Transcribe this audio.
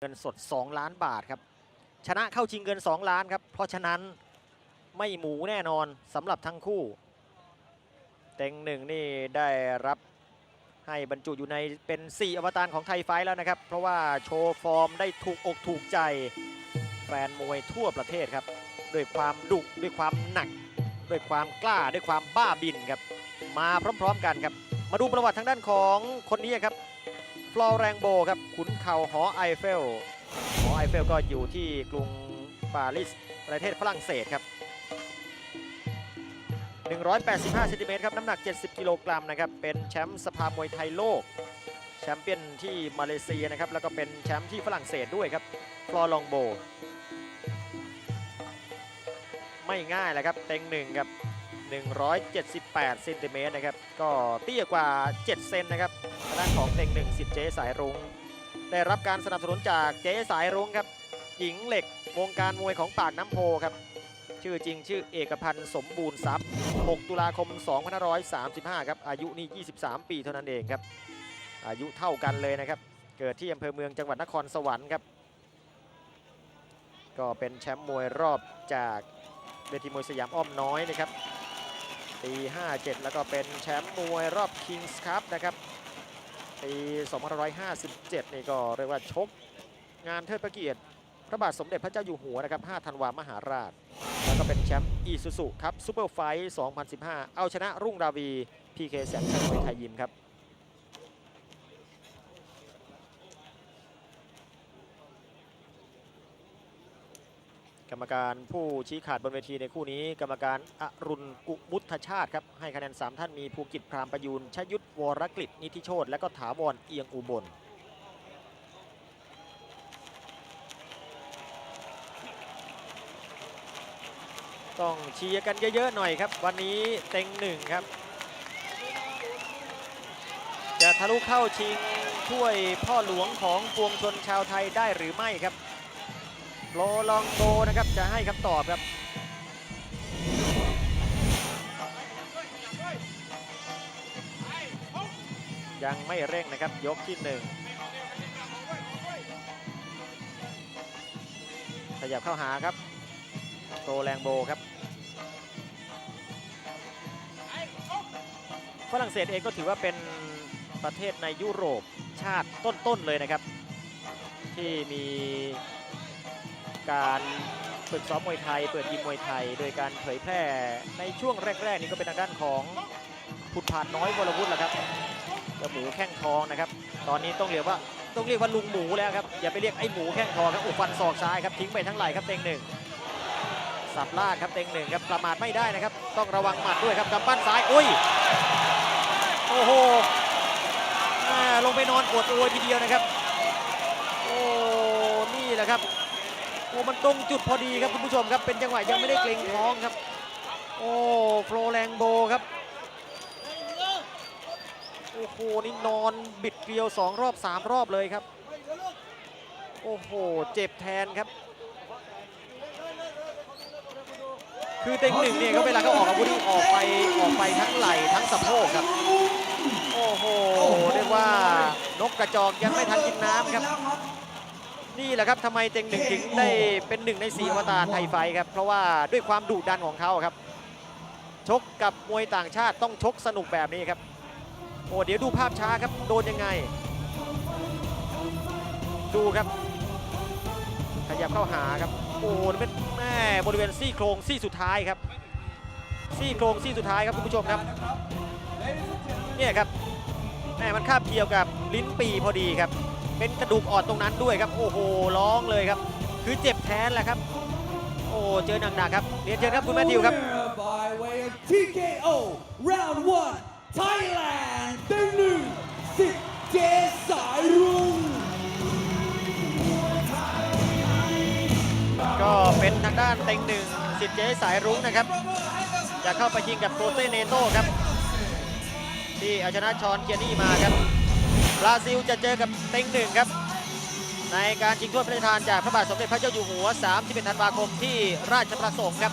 เงินสด 2 ล้านบาทครับ ชนะเข้าชิงเงิน 2 ล้านครับ เพราะฉะนั้นไม่หมูแน่นอนสำหรับทั้งคู่ เต็งหนึ่งนี่ได้รับให้บรรจุอยู่ในเป็น 4 อวตารของไทยไฟแล้วนะครับ เพราะว่าโชว์ฟอร์มได้ถูกอกถูกใจแฟนมวยทั่วประเทศครับ ด้วยความดุด้วยความหนัก ด้วยความกล้าด้วยความบ้าบินครับ มาพร้อมๆกันครับ มาดูประวัติทางด้านของคนนี้ครับ ลอแรงโบครับขุนเข่าหอไอเฟล หอไอเฟลก็อยู่ที่กรุงปารีสประเทศฝรั่งเศสครับ 185เซนติเมตรครับ น้ำหนัก 70 กิโลกรัมนะครับ เป็นแชมป์สภามวยไทยโลก แชมเปี้ยนที่มาเลเซียนะครับ แล้วก็เป็นแชมป์ที่ฝรั่งเศสด้วยครับ ฟลอลองโบ ไม่ง่ายแหละครับ เต็งหนึ่งครับ 178เซนติเมตรนะครับ ก็เตี้ยกว่า 7 เซนนะครับทางด้านของเต็งหนึ่งสิทธิ์เจ๊สายรุง้ง ได้รับการสนับสนุนจากเจ๊สายรุ้งครับ หญิงเหล็กวงการมวยของปากน้ำโพครับ ชื่อจริงชื่อเอกพันธ์สมบูรณ์ทรัพย์ 6 ตุลาคม 2535 ครับ อายุนี่ 23 ปีเท่านั้นเองครับ อายุเท่ากันเลยนะครับ เกิดที่อำเภอเมืองจังหวัดนครสวรรค์ครับ ก็เป็นแชมป์มวยรอบจากเวทีมวยสยามอ้อมน้อยนะครับ ปี 57 แล้วก็เป็นแชมป์มวยรอบ Kings Cup นะครับ ปี2557 นี่ก็เรียกว่าชกงานเทิดพระเกียรติ พระบาทสมเด็จพระเจ้าอยู่หัวนะครับ 5 ธันวามหาราช แล้วก็เป็นแชมป์อีซูซุครับซูเปอร์ไฟท์2015 เอาชนะรุ่งราวี พีเคแสงชัยมวยไทยยิมครับ กรรมการผู้ชี้ขาดบนเวทีในคู่นี้ กรรมการอรุณกุมุทชาติครับให้คะแนน 3 ท่านมีภูกิจพรามประยูนชยุทธวรกฤษนิธิโชตและก็ถาวรเอียงอุบลต้องเชียร์กันเยอะๆหน่อยครับ วันนี้เต็งหนึ่งครับ จะทะลุเข้าชิงถ้วยพ่อหลวงของปวงชนชาวไทยได้หรือไม่ครับ โลลองโกนะครับจะให้คำตอบครับยังไม่เร่งนะครับยกที่หนึ่งขยับเข้าหาครับโรแรงโบครับฝรั่งเศสเองก็ถือว่าเป็นประเทศในยุโรปชาติต้นๆเลยนะครับ ที่มี การฝึกซ้อมมวยไทย เปิดยิมมวยไทย โดยการเผยแพร่ในช่วงแรก ๆ นี้ก็เป็นทางด้านของพุทธานน้อยวรวุฒิแหละครับเจ้าหมูแข้งทองนะครับ ตอนนี้ต้องเรียกว่าต้องเรียกว่าลุงหมูแล้วครับ อย่าไปเรียกไอ้หมูแข้งทองครับอุฟันศอกซ้ายครับทิ้งไปทั้งไหล่ครับเต็งหนึ่งสับลากครับเต็งหนึ่งครับประมาทไม่ได้นะครับ ต้องระวังหมัดด้วยครับกำปั้นซ้ายอุ้ยโอ้โหลงไปนอนกดโอยทีเดียวนะครับ โอ้นี่แหละครับ อ้มันตรงจุดพอดีครับคุณผู้ชมครับเป็นจังหวะยังไม่ได้เกรงท้องครับ โอ้โฟลแรงโบครับโอ้โหนี่นอนบิดเกลียว2รอบ3รอบเลยครับ โอ้โหเจ็บแทนครับ คือเต็งหนึ่งเนี่ยเขาเวลาเขาออกอาวุธออกไปออกไปทั้งไหล่ทั้งสะโพกครับ โอ้โหเรียกว่านกกระจอกยังไม่ทันกินน้ำครับ นี่แหละครับทำไมเต็งหนึ่งถึงได้เป็นหนึ่งในสีอวตารไทยไฟครับเพราะว่าด้วยความดุดันของเขาครับ ชกกับมวยต่างชาติต้องชกสนุกแบบนี้ครับโอ้เดี๋ยวดูภาพช้าครับโดนยังไง ดูครับขยับเข้าหาครับโอ้เป็นแม่บริเวณซี่โครงซี่สุดท้ายครับ ซี่โครงซี่สุดท้ายครับคุณผู้ชมครับเนี่ยครับแม่มันคาบเกี่ยวกับลิ้นปีพอดีครับ เป็นกระดูกอ่อนตรงนั้นด้วยครับ โอ้โหร้องเลยครับ คือเจ็บแทนแหละครับ โอ้เจอหนักๆครับเรียนเชิญครับคุณแมทธิวครับ Winner by way of TKO round one Thailand เต็งหนึ่งสิทธิ์เจสายรุ้งก็เป็นทางด้านเต็งหนึ่งสิทธิ์เจ๊สายรุ้งนะครับ จะเข้าไปยิงกับโคเซเนโต้ครับ ที่เอาชนะชอนเกียนี่มาครับ บราซิลจะเจอกับเต็งหนึ่งครับ ในการชิงถ้วยพระราชทานจากพระบาทสมเด็จพระเจ้าอยู่หัว 31 ธันวาคมที่ราชประสงค์ครับ